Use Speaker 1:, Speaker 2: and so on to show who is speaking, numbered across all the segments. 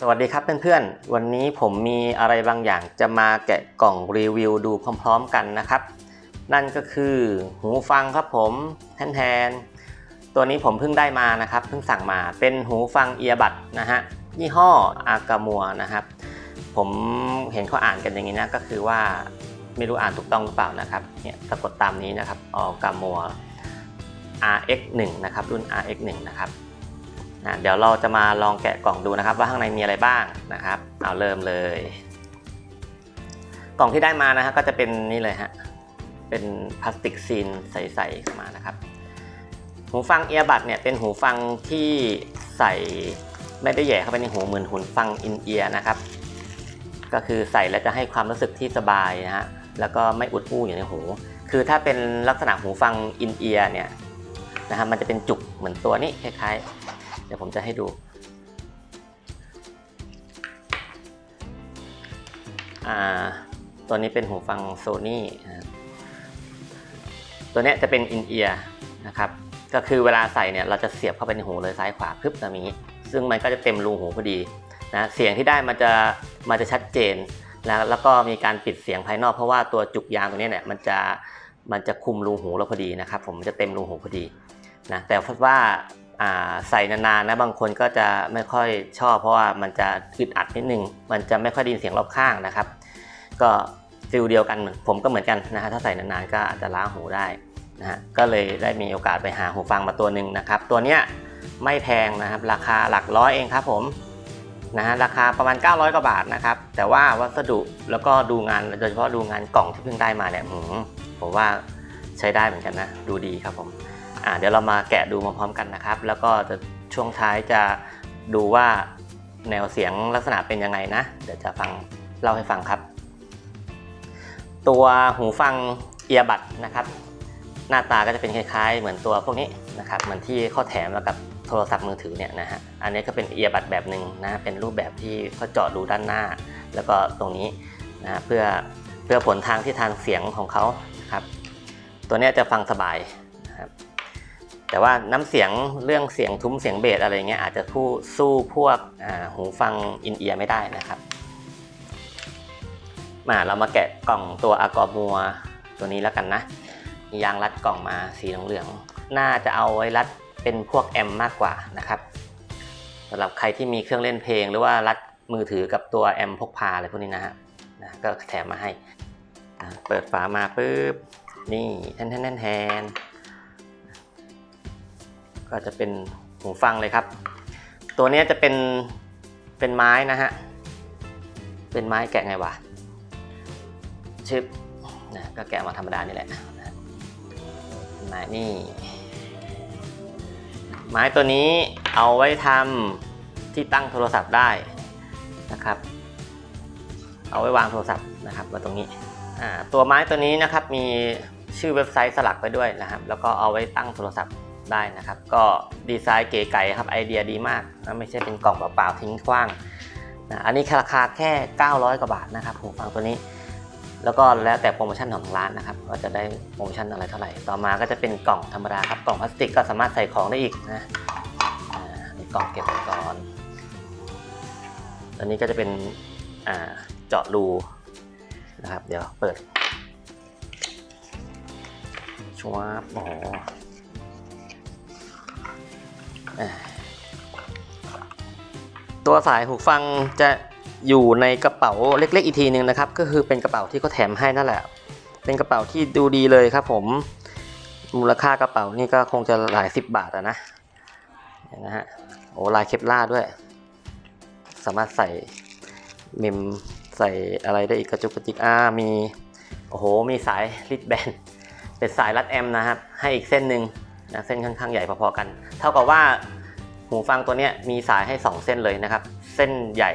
Speaker 1: สวัสดีครับเพื่อนๆ วันนี้ผมมีอะไรบางอย่างจะมาแกะกล่องรีวิวดูพร้อมๆกันนะครับ นั่นก็คือหูฟังครับผมแทนๆตัวนี้ผมเพิ่งได้มานะครับ เพิ่งสั่งมาเป็นหูฟังเอียบัดนะฮะยี่ห้ออากามัวนะครับ ผมเห็นเขาอ่านกันอย่างนี้นะก็คือว่าไม่รู้อ่านถูกต้องหรือเปล่านะครับเนี่ยสะกดตามนี้นะครับอากามัว RX1 นะครับรุ่น RX1 นะครับ อะเดี๋ยวเราจะมาลองแกะกล่องดูนะครับ ว่าข้างในมีอะไรบ้างนะครับ เอาเริ่มเลย กล่องที่ได้มานะฮะก็จะเป็นนี่เลยฮะเป็นพลาสติกซีนใสๆมานะครับ หูฟังเอียบัดเนี่ยเป็นหูฟังที่ใส่ไม่ได้แย่เข้าไปในหูเหมือนหูฟังอินเอียนะครับ ก็คือใส่แล้วจะให้ความรู้สึกที่สบายนะฮะแล้วก็ไม่อุดอู้อยู่ในหู คือถ้าเป็นลักษณะหูฟังอินเอียเนี่ยนะฮะมันจะเป็นจุกเหมือนตัวนี้คล้ายๆ เดี๋ยวผมจะให้ดู อ่า ตัวนี้เป็นหูฟังโซนี่ตัวเนี้ยจะเป็นอินเอียร์นะครับ ก็คือเวลาใส่เนี่ยเราจะเสียบเข้าไปในหูเลยซ้ายขวาพึบแบบนี้ ซึ่งมันก็จะเต็มรูหูพอดีนะ เสียงที่ได้มันจะมันจะชัดเจนนะแล้วก็มีการปิดเสียงภายนอกเพราะว่าตัวจุกยางตัวนี้เนี่ยมันจะมันจะคุมรูหูเราพอดีนะครับ ผมมันจะเต็มรูหูพอดีนะแต่เพราะว่า ใส่นานๆนะบางคนก็จะไม่ค่อยชอบ เพราะว่ามันจะอึดอัดนิดนึง มันจะไม่ค่อยได้ยินเสียงรอบข้างนะครับ ก็ฟิลเดียวกันเหมือนผมก็เหมือนกันนะฮะถ้าใส่นานๆก็อาจจะล้าหูได้นะฮะก็เลยได้มีโอกาสไปหาหูฟังมาตัวหนึ่งนะครับ ตัวเนี้ยไม่แพงนะครับ ราคาหลักร้อยเองครับผมนะฮะราคาประมาณ 900 กว่าบาทนะครับ แต่ว่าวัสดุแล้วก็ดูงานโดยเฉพาะดูงานกล่องที่เพิ่งได้มาเนี่ยผมว่าใช้ได้เหมือนกันนะ ดูดีครับผม เดี๋ยวเรามาแกะดูมาพร้อมกันนะครับ แล้วก็จะช่วงท้ายจะดูว่าแนวเสียงลักษณะเป็นยังไงนะ เดี๋ยวจะฟังเล่าให้ฟังครับ ตัวหูฟังเอียบัดนะครับ หน้าตาก็จะเป็นคล้ายๆ เหมือนตัวพวกนี้นะครับ เหมือนที่เขาแถมมากับโทรศัพท์มือถือเนี่ยนะฮะ อันนี้ก็เป็นเอียบัดแบบหนึ่งนะ เป็นรูปแบบที่เขาเจาะรูด้านหน้า แล้วก็ตรงนี้นะเพื่อเพื่อผลทางที่ทางเสียงของเขาครับ ตัวนี้จะฟังสบายนะครับ แต่ว่าน้ำเสียงเรื่องเสียงทุ้มเสียงเบสอะไรเงี้ยอาจจะผู้สู้พวกหูฟังอินเอียร์ไม่ได้นะครับ มาเรามาแกะกล่องตัวอากอมัวตัวนี้แล้วกันนะยางรัดกล่องมาสีเหลืองๆน่าจะเอาไว้รัดเป็นพวกแอมมากกว่านะครับสำหรับใครที่มีเครื่องเล่นเพลง หรือว่ารัดมือถือกับตัวแอมพกพาอะไรพวกนี้นะฮะนะก็แถมมาให้ เปิดฝามาปุ๊บนี่แทนแทนแทนแทน ก็จะเป็นหูฟังเลยครับ ตัวนี้จะเป็นเป็นไม้นะฮะ เป็นไม้แกะไงวะชึบนะก็แกะมาธรรมดานี่แหละนะไม้นี่ ไม้ตัวนี้เอาไว้ทำที่ตั้งโทรศัพท์ได้นะครับ เอาไว้วางโทรศัพท์นะครับมาตรงนี้ตัวไม้ตัวนี้นะครับมีชื่อเว็บไซต์สลักไปด้วยนะครับ แล้วก็เอาไว้ตั้งโทรศัพท์ ได้นะครับ ก็ดีไซน์เก๋ไก่ครับไอเดียดีมากนะไม่ใช่เป็นกล่องเปล่าๆทิ้งขว้างนะอันนี้ราคาแค่ 900 กว่าบาทนะครับหูฟังตัวนี้ แล้วก็แล้วแต่โปรโมชั่นของทางร้านนะครับว่าจะได้โปรโมชั่นอะไรเท่าไหร่ ต่อมาก็จะเป็นกล่องธรรมดาครับกล่องพลาสติกก็สามารถใส่ของได้อีกนะอ่กล่องเก็บอุปกรณ์อันนี้ก็จะเป็นเจาะรูนะครับ เดี๋ยวเปิดชวบอ๋อ ตัวสายหูฟังจะอยู่ในกระเป๋าเล็กๆอีกทีหนึ่งนะครับ ก็คือเป็นกระเป๋าที่เขาแถมให้นั่นแหละ เป็นกระเป๋าที่ดูดีเลยครับ ผมมูลค่ากระเป๋านี่ก็คงจะหลายสิบบาทอะนะนะฮะโอ้ลายเคปล่าด้วย สามารถใส่เมมใส่อะไรได้อีกกระจุกกระจิกอ่ามีโอ้โหมีสายริดแบนเป็นสายรัดแอมนะครับให้อีกเส้นหนึ่ง นะเส้นค่อนข้างใหญ่พอๆกัน เท่ากับว่าหูฟังตัวนี้มีสายให้ 2 เส้นเลยนะครับ เส้นใหญ่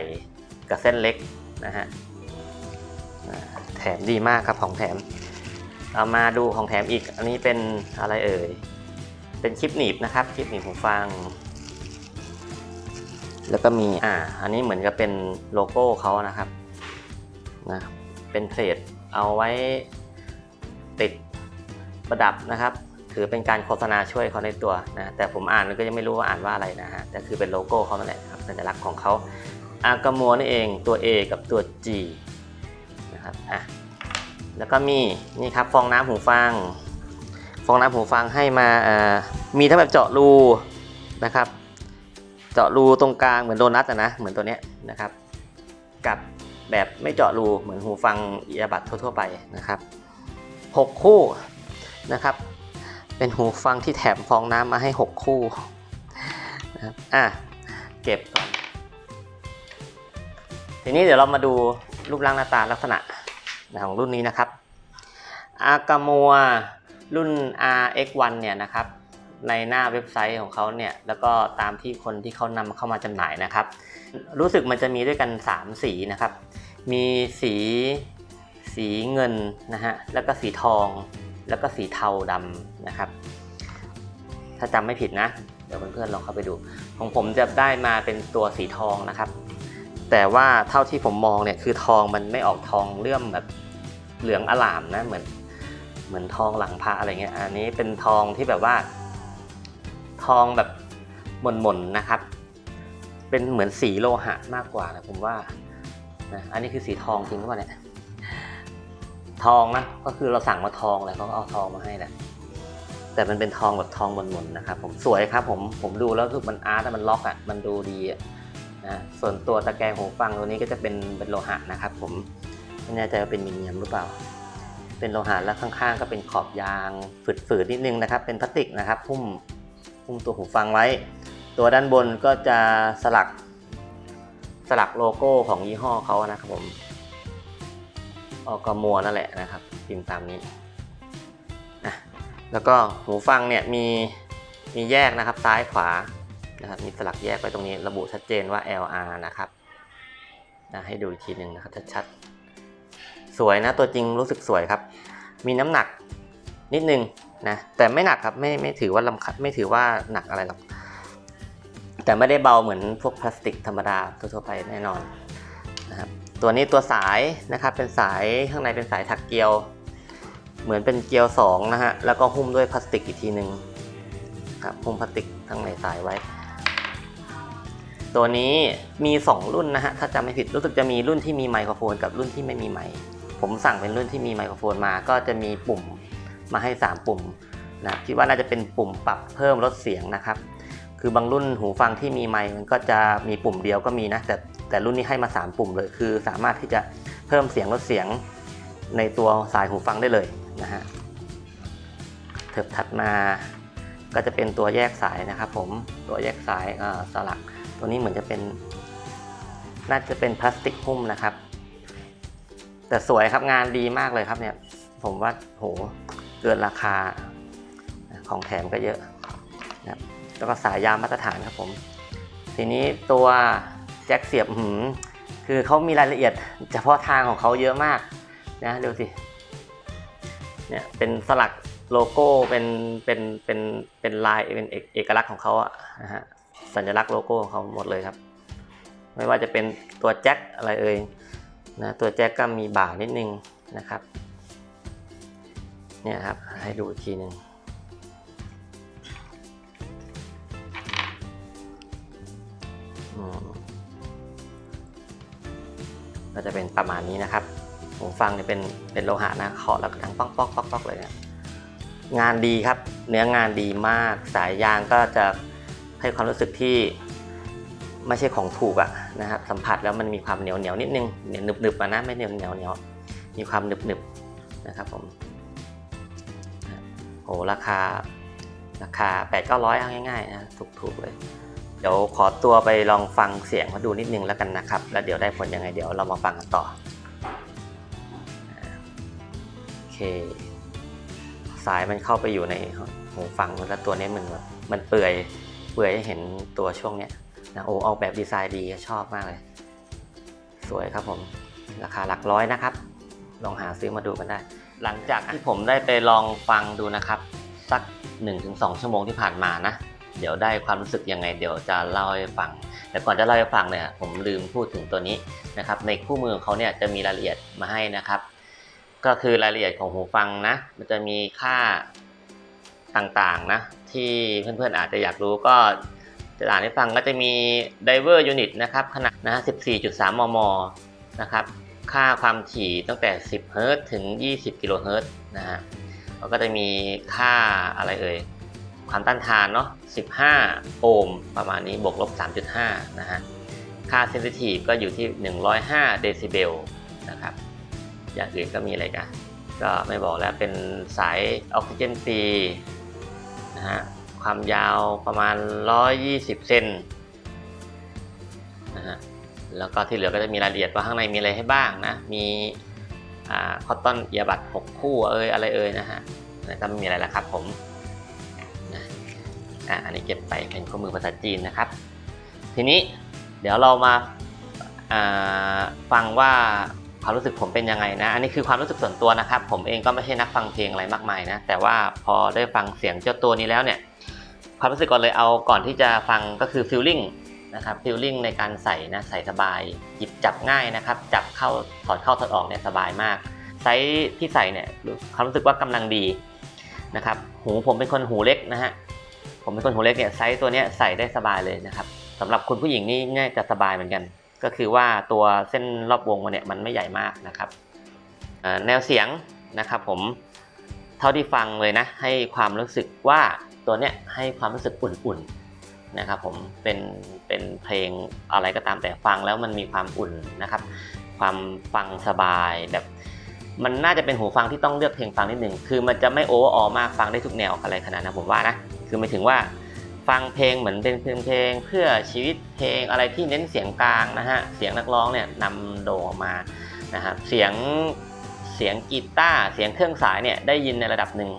Speaker 1: กับเส้นเล็กนะฮะแถมดีมากครับของแถมเรามาดูของแถมอีก อันนี้เป็นอะไรเอ่ย เป็นคลิปหนีบนะครับ คลิปหนีบหูฟัง แล้วก็มี อ่า อันนี้เหมือนกับเป็นโลโก้เขานะครับ นะ เป็นเพลทเอาไว้ติดประดับนะครับ ถือเป็นการโฆษณาช่วยเขาในตัวนะแต่ผมอ่านก็ยังไม่รู้ว่าอ่านว่าอะไรนะฮะแต่คือเป็นโลโก้เขานั่นแหละครับสัญลักษณ์ของเขาอากามัวนี่เองตัว A กับตัว G นะครับอะแล้วก็มีนี่ครับฟองน้ำหูฟัง ฟองน้ำหูฟังให้มาเอ่อมีทั้งแบบเจาะรูนะครับ เจาะรูตรงกลางเหมือนโดนัทนะเหมือนตัวเนี้ยนะครับ กับแบบไม่เจาะรูเหมือนหูฟังอียบัตทั่วๆไปนะครับหกคู่นะครับ เป็นหูฟังที่แถมฟองน้ำมาให้ 6 คู่นะครับอะเก็บก่อน ทีนี้เดี๋ยวเรามาดูรูปร่างหน้าตาลักษณะของรุ่นนี้นะครับ อากามัวรุ่น RX1 เนี่ยนะครับ ในหน้าเว็บไซต์ของเขาเนี่ย แล้วก็ตามที่คนที่เขานำเข้ามาจำหน่ายนะครับ รู้สึกมันจะมีด้วยกัน 3 สีนะครับ มีสีสีเงินนะฮะ แล้วก็สีทอง แล้วก็สีเทาดำนะครับ ถ้าจำไม่ผิดนะ เดี๋ยวเพื่อนๆลองเข้าไปดู ของผมจะได้มาเป็นตัวสีทองนะครับ แต่ว่าเท่าที่ผมมองเนี่ยคือทองมันไม่ออกทองเลื่อมแบบเหลืองอลามนะเหมือนเหมือนทองหลังพระอะไรเงี้ย อันนี้เป็นทองที่แบบว่า ทองแบบหม่นๆนะครับ เป็นเหมือนสีโลหะมากกว่านะผมว่านะอันนี้คือสีทองจริงหรือเปล่าเนี่ย ทองนะก็คือเราสั่งมาทองเลยเขาก็เอาทองมาให้แหละแต่มันเป็นทองแบบทองหม่นๆนะครับ ผมสวยครับ ผมผมดูแล้วรู้สึกมันอาร์ตมันล็อกอะมันดูดีอะนะส่วนตัวตะแกรงหูฟังตัวนี้ก็จะเป็นเป็นโลหะนะครับ ผมไม่แน่ใจว่าเป็นมิเนียมหรือเปล่า เป็นโลหะแล้วข้างๆ ก็เป็นขอบยางฝืดๆนิดนึงนะครับ เป็นพลาสติกนะครับหุ้มหุ้มตัวหูฟังไว้ ตัวด้านบนก็จะสลักสลักโลโก้ของยี่ห้อเขานะครับผม ออกกมัวนั่นแหละนะครับพิมพ์ตามนี้นะแล้วก็หูฟังเนี่ยมีมีแยกนะครับซ้ายขวานะครับมีสลักแยกไว้ตรงนี้ระบุชัดเจนว่า LR นะครับนะให้ดูอีกทีหนึ่งนะครับชัดๆสวยนะตัวจริงรู้สึกสวยครับ มีน้ำหนักนิดนึงนะแต่ไม่หนักครับไม่ไม่ถือว่าลำคัไม่ถือว่าหนักอะไรหรอกแต่ไม่ได้เบาเหมือนพวกพลาสติกธรรมดาทั่วๆไปแน่นอนนะครับ ตัวนี้ตัวสายนะครับเป็นสายข้างในเป็นสายถักเกลียว เหมือนเป็นเกลียว2นะฮะแล้วก็หุ้มด้วยพลาสติกอีกทีหนึ่งครับหุ้มพลาสติกข้างในสายไว้ ตัวนี้มี 2 รุ่นนะฮะถ้าจำไม่ผิดรู้สึกจะมีรุ่นที่มีไมโครโฟนกับรุ่นที่ไม่มีไมค์ผมสั่งเป็นรุ่นที่มีไมโครโฟนมาก็จะมีปุ่มมาให้ 3 ปุ่มนะคิดว่าน่าจะเป็นปุ่มปรับเพิ่มลดเสียงนะครับ คือบางรุ่นหูฟังที่มีไมค์มันก็จะมีปุ่มเดียวก็มีนะแต่ แต่รุ่นนี้ให้มา 3 ปุ่มเลย คือสามารถที่จะเพิ่มเสียงลดเสียงในตัวสายหูฟังได้เลยนะฮะเถิบถัดมาก็จะเป็นตัวแยกสายนะครับผมตัวแยกสายอ่าสลัก ตัวนี้เหมือนจะเป็น น่าจะเป็นพลาสติกหุ้มนะครับ แต่สวยครับงานดีมากเลยครับเนี่ยผมว่าโหเกินราคาของแถมก็เยอะนะแล้วก็สายยาวมาตรฐานครับผม ทีนี้ตัว จ็คเสียบหืมคือเขามีรายละเอียดเฉพาะทางของเขาเยอะมากนะดูสิเนี่ยเป็นสลักโลโก้เป็นเป็นเป็นเป็นลายเป็นเอกลักษณ์ของเขาอะนะฮะสัญลักษณ์โลโก้ของเขาหมดเลยครับ ไม่ว่าจะเป็นตัวแจ็คอะไรเอ่ยนะตัวแจ็คก็มีบ่านิดนึงนะครับเนี่ยครับให้ดูอีกทีหนึ่งอืม ก็จะเป็นประมาณนี้นะครับหูฟังเนี่ยเป็นเป็นโลหะนะเคาะแล้วก็ดังป๊อกป๊อกป๊อกป๊อกเลยเนี่ยงานดีครับ เนื้องานดีมาก สายยางก็จะให้ความรู้สึกที่ไม่ใช่ของถูกอะนะครับสัมผัสแล้วมันมีความเหนียวเหนียวนิดนึงเหนียวหนึบหนึบๆอะนะไม่เหนียวเหนียวเหนียวมีความหนึบหนึบๆนะครับผมโอ้ราคาราคา8 9 0 0เอาง่ายๆนะถูกๆเลย เดี๋ยวขอตัวไปลองฟังเสียงมาดูนิดนึงแล้วกันนะครับ แล้วเดี๋ยวได้ผลยังไงเดี๋ยวเรามาฟังกันต่อโอเค สายมันเข้าไปอยู่ในหูฟังแล้วตัวนี้มันมันเปื่อยเปื่อยให้เห็นตัวช่วงเนี้ยนะโอ้ออกแบบดีไซน์ดีชอบมากเลย สวยครับผม ราคาหลักร้อยนะครับ ลองหาซื้อมาดูกันได้ หลังจากที่ผมได้ไปลองฟังดูนะครับ สัก 1-2 ชั่วโมงที่ผ่านมานะ เดี๋ยวได้ความรู้สึกยังไง เดี๋ยวจะเล่าให้ฟัง แต่ก่อนจะเล่าให้ฟังเนี่ยผมลืมพูดถึงตัวนี้นะครับ ในคู่มือของเขาเนี่ยจะมีรายละเอียดมาให้นะครับ ก็คือรายละเอียดของหูฟังนะ มันจะมีค่าต่างๆนะที่เพื่อนๆอาจจะอยากรู้ก็จะอ่านให้ฟังก็จะมี diver unit นะครับขนาดนะฮะ14.3 มม นะครับ ค่าความถี่ตั้งแต่ 10 เฮิรตซ์ถึง 20 กิโลเฮิรตซ์นะฮะแล้วก็จะมีค่าอะไรเอ่ย ความต้านทานเนาะ 15 โอห์มประมาณนี้บวกลบ 3.5 นะฮะ ค่าเซนซิทีฟก็อยู่ที่ 105 เดซิเบลนะครับ อย่างอื่นก็มีอะไรกัน ก็ไม่บอกแล้วเป็นสายออกซิเจนฟรีนะฮะ ความยาวประมาณ 120 เซนนะฮะ แล้วก็ที่เหลือก็จะมีรายละเอียดว่าข้างในมีอะไรให้บ้างนะ มีอ่าคอตตอนเอียบัต6คู่เอ่ยอะไรเอ่ยนะฮะแล้วก็ไม่มีอะไรแล้วครับผม อ่าอันนี้เก็บไปเป็นข้อมือภาษาจีนนะครับ ทีนี้เดี๋ยวเรามาอ่าฟังว่าความรู้สึกผมเป็นยังไงนะ อันนี้คือความรู้สึกส่วนตัวนะครับ ผมเองก็ไม่ใช่นักฟังเพลงอะไรมากมายนะ แต่ว่าพอได้ฟังเสียงเจ้าตัวนี้แล้วเนี่ย ความรู้สึกก่อนเลยเอาก่อนที่จะฟังก็คือฟิลลิ่งนะครับฟิลลิ่งในการใส่นะใส่สบาย หยิบจับง่ายนะครับ จับเข้าถอดเข้าถอดออกเนี่ยสบายมาก ไซส์ที่ใส่เนี่ยความรู้สึกว่ากำลังดีนะครับ หูผมเป็นคนหูเล็กนะฮะ ผมเป็นคนหูเล็กเนี่ยไซส์ตัวนี้ใส่ได้สบายเลยนะครับสำหรับคุณผู้หญิงนี่น่ายจะสบายเหมือนกัน ก็คือว่าตัวเส้นรอบวงมันเนี่ยมันไม่ใหญ่มากนะครับแนวเสียงนะครับผมเท่าที่ฟังเลยนะให้ความรู้สึกว่าตัวเนี้ยให้ความรู้สึกอุ่นๆนะครับผมเป็นเป็นเพลงอะไรก็ตามแต่ฟังแล้วมันมีความอุ่นนะครับ ความฟังสบายแบบมันน่าจะเป็นหูฟังที่ต้องเลือกเพลงฟังนิดหนึ่งคือมันจะไม่โอเวอร์ออมากฟังได้ทุกแนวอะไรขนาดนั้นผมว่านะ คือหมายถึงว่าฟังเพลงเหมือนเป็นเพลงเพลงเพื่อชีวิตเพลงอะไรที่เน้นเสียงกลางนะฮะเสียงนักร้องเนี่ยนำโด่งออกมานะครับเสียงเสียงกีตาร์เสียงเครื่องสายเนี่ยได้ยินในระดับหนึ่ง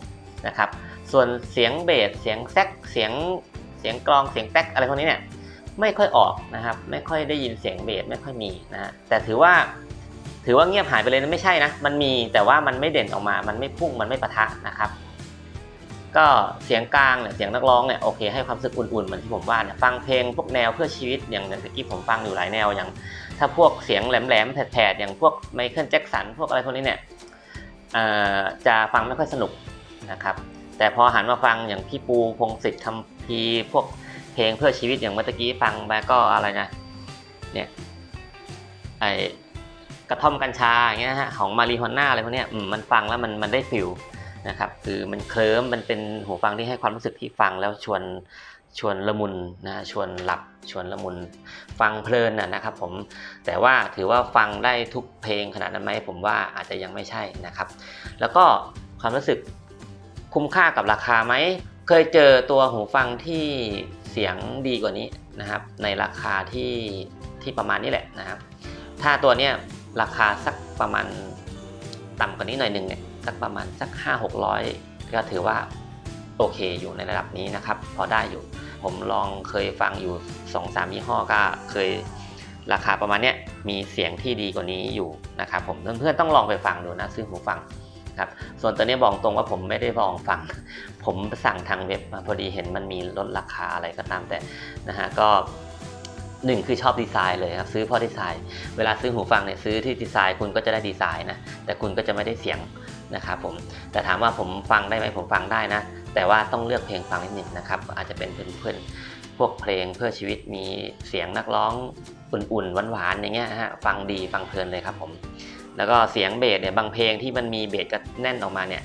Speaker 1: นะครับส่วนเสียงเบสเสียงแซกเสียงเสียงกลองเสียงแท็กอะไรพวกนี้เนี่ยไม่ค่อยออกนะครับไม่ค่อยได้ยินเสียงเบสไม่ค่อยมีนะฮะแต่ถือว่าถือว่าเงียบหายไปเลยนะไม่ใช่นะมันมีแต่ว่ามันไม่เด่นออกมา มันไม่พุ่งมันไม่ปะทะนะครับ ก็เสียงกลางเนี่ยเสียงนักร้องเนี่ยโอเคให้ความรู้สึกอุ่นๆเหมือนที่ผมว่าเนี่ยฟังเพลงพวกแนวเพื่อชีวิตอย่างอย่างเมื่อกี้ผมฟังอยู่หลายแนวอย่าง ถ้าพวกเสียงแหลมๆแผดๆอย่างพวกไมเคิลแจ็คสันพวกอะไรพวกนี้เนี่ยจะฟังไม่ค่อยสนุกนะครับแต่พอหันมาฟังอย่างพี่ปูพงศิษฐ์คำพีพวกเพลงเพื่อชีวิตอย่างเมื่อกี้ฟังไปก็อะไรนะเนี่ยไอกระท่อมกัญชาอย่างเงี้ยฮะของมารีฮอนน่าอะไรพวกเนี้ยมมันฟังแล้วมันมันได้ฟิล นะครับคือมันเคลิ้มมันเป็นหูฟังที่ให้ความรู้สึกที่ฟังแล้วชวนชวนละมุนนะชวนหลับชวนละมุนฟังเพลินนะครับผมแต่ว่าถือว่าฟังได้ทุกเพลงขนาดนั้นไหมผมว่าอาจจะยังไม่ใช่นะครับ แล้วก็ความรู้สึกคุ้มค่ากับราคาไหมเคยเจอตัวหูฟังที่เสียงดีกว่านี้นะครับ ในราคาที่ที่ประมาณนี้แหละนะครับ ถ้าตัวเนี้ยราคาสักประมาณต่ำกว่านี้หน่อยหนึ่งเนี่ย สักประมาณสัก 5 6 0 0 ก็ถือว่าโอเคอยู่ในระดับนี้นะครับ พอได้อยู่ ผมลองเคยฟังอยู่ 2 3ยี่ห้อก็เคยราคาประมาณเนี้ยมีเสียงที่ดีกว่านี้อยู่นะครับผมเพื่อนๆต้องลองไปฟังดูนะซื้อหูฟังครับส่วนตัวนี้บอกตรงว่าผมไม่ได้ลองฟัง ผมสั่งทางเว็บมาพอดีเห็นมันมีลดราคาอะไรก็ตามแต่นะฮะก็หนึ่งคือชอบดีไซน์เลยครับซื้อเพราะดีไซน์ เวลาซื้อหูฟังเนี่ยซื้อที่ดีไซน์คุณก็จะได้ดีไซน์นะแต่คุณก็จะไม่ได้เสียง นะครับผมแต่ถามว่าผมฟังได้ไหมผมฟังได้นะ แต่ว่าต้องเลือกเพลงฟังนิดหนึ่งนะครับ อาจจะเป็นเพื่อนๆพวกเพลงเพื่อชีวิตมีเสียงนักร้องอุ่นๆหวานๆอย่างเงี้ยฮะฟังดีฟังเพลินเลยครับผมแล้วก็เสียงเบสเนี่ยบางเพลงที่มันมีเบสก็แน่นออกมาเนี่ย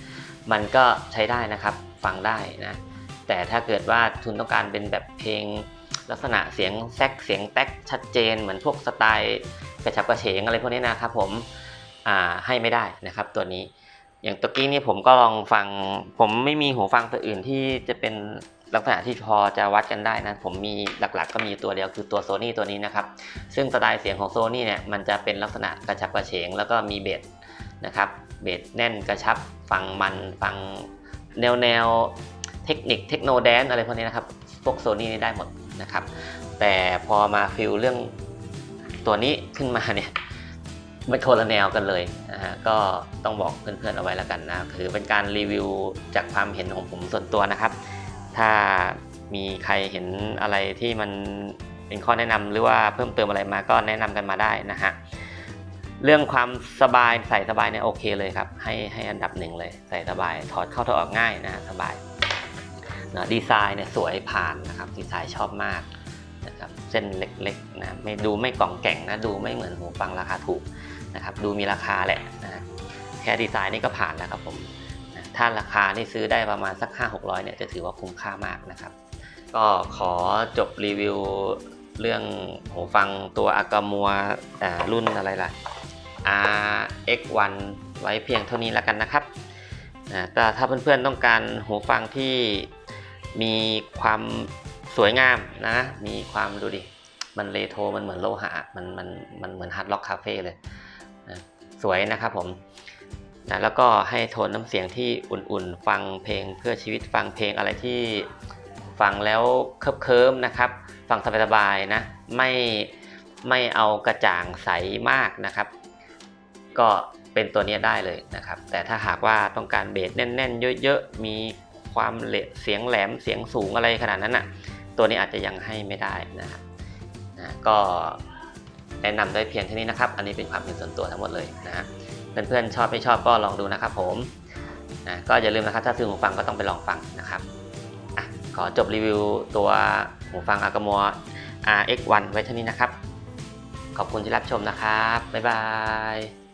Speaker 1: มันก็ใช้ได้นะครับฟังได้นะแต่ถ้าเกิดว่าคุณต้องการเป็นแบบเพลงลักษณะเสียงแซกเสียงแท็กชัดเจน เหมือนพวกสไตล์กระฉับกระเฉงอะไรพวกนี้นะครับผมให้ไม่ได้นะครับตัวนี้ อย่างตะกี้นี่ผมก็ลองฟัง ผมไม่มีหูฟังตัวอื่นที่จะเป็นลักษณะที่พอจะวัดกันได้นะ ผมมีหลักๆ ก็มีตัวเดียวคือตัวโซนี่ตัวนี้นะครับ ซึ่งสไตล์เสียงของโซนี่เนี่ยมันจะเป็นลักษณะกระฉับกระเฉง แล้วก็มีเบสนะครับเบสแน่นกระชับฟังมันฟังแนวแนวเทคนิคเทคโนแดนอะไรพวกนี้นะครับ พวกโซนี่นี่ได้หมดนะครับ แต่พอมาฟิลเรื่องตัวนี้ขึ้นมาเนี่ย มันคนละแนวกันเลยนะฮะก็ต้องบอกเพื่อนๆเอาไว้แล้วกันนะคือเป็นการรีวิวจากความเห็นของผมส่วนตัวนะครับ ถ้ามีใครเห็นอะไรที่มันเป็นข้อแนะนำหรือว่าเพิ่มเติมอะไรมาก็แนะนำกันมาได้นะฮะเรื่องความสบายใส่สบายเนี่ยโอเคเลยครับ ให้ให้อันดับหนึ่งเลยใส่สบายถอดเข้าถอดออกง่ายนะฮะสบายนะดีไซน์เนี่ยสวยผ่านนะครับดีไซน์ชอบมากนะครับเส้นเล็กๆนะไม่ดูไม่กล่องแก่งนะดูไม่เหมือนหูฟังราคาถูก นะครับดูมีราคาแหละนะแค่ดีไซน์นี่ก็ผ่านแล้วครับผมนะถ้าราคานี่ซื้อได้ประมาณสัก 5 600เนี่ยจะถือว่าคุ้มค่ามากนะครับ ก็ขอจบรีวิวเรื่องหูฟังตัวอากามัวรุ่นอะไรล่ะ RX1 ไว้เพียงเท่านี้แล้วกันนะครับนะแต่ถ้าเพื่อนๆต้องการหูฟังที่มีความสวยงามนะ มีความดูดิ มันเลโทรมันเหมือนโลหะ มันมันมันเหมือนฮาร์ดล็อกคาเฟ่เลย สวยนะครับผมนะแล้วก็ให้โทนน้ำเสียงที่อุ่นๆ ฟังเพลงเพื่อชีวิตฟังเพลงอะไรที่ฟังแล้วเคิบเคิมๆนะครับ ฟังสบายๆนะไม่ไม่เอากระจ่างใสมากนะครับ ก็เป็นตัวนี้ได้เลยนะครับ แต่ถ้าหากว่าต้องการเบสแน่นๆ เยอะๆ มีความเลเสียงแหลมเสียงสูงอะไรขนาดนั้นอะตัวนี้อาจจะยังให้ไม่ได้นะครับนะก็ แนะนำได้เพียงเท่านี้นะครับ อันนี้เป็นความเห็นส่วนตัวทั้งหมดเลยนะฮะเพื่อนๆชอบไม่ชอบก็ลองดูนะครับผมนะก็อย่าลืมนะครับถ้าซื้อหูฟังก็ต้องไปลองฟังนะครับอะขอจบรีวิวตัวหูฟังอากามัว RX1 ไว้เท่านี้นะครับ ขอบคุณที่รับชมนะครับ บ๊ายบาย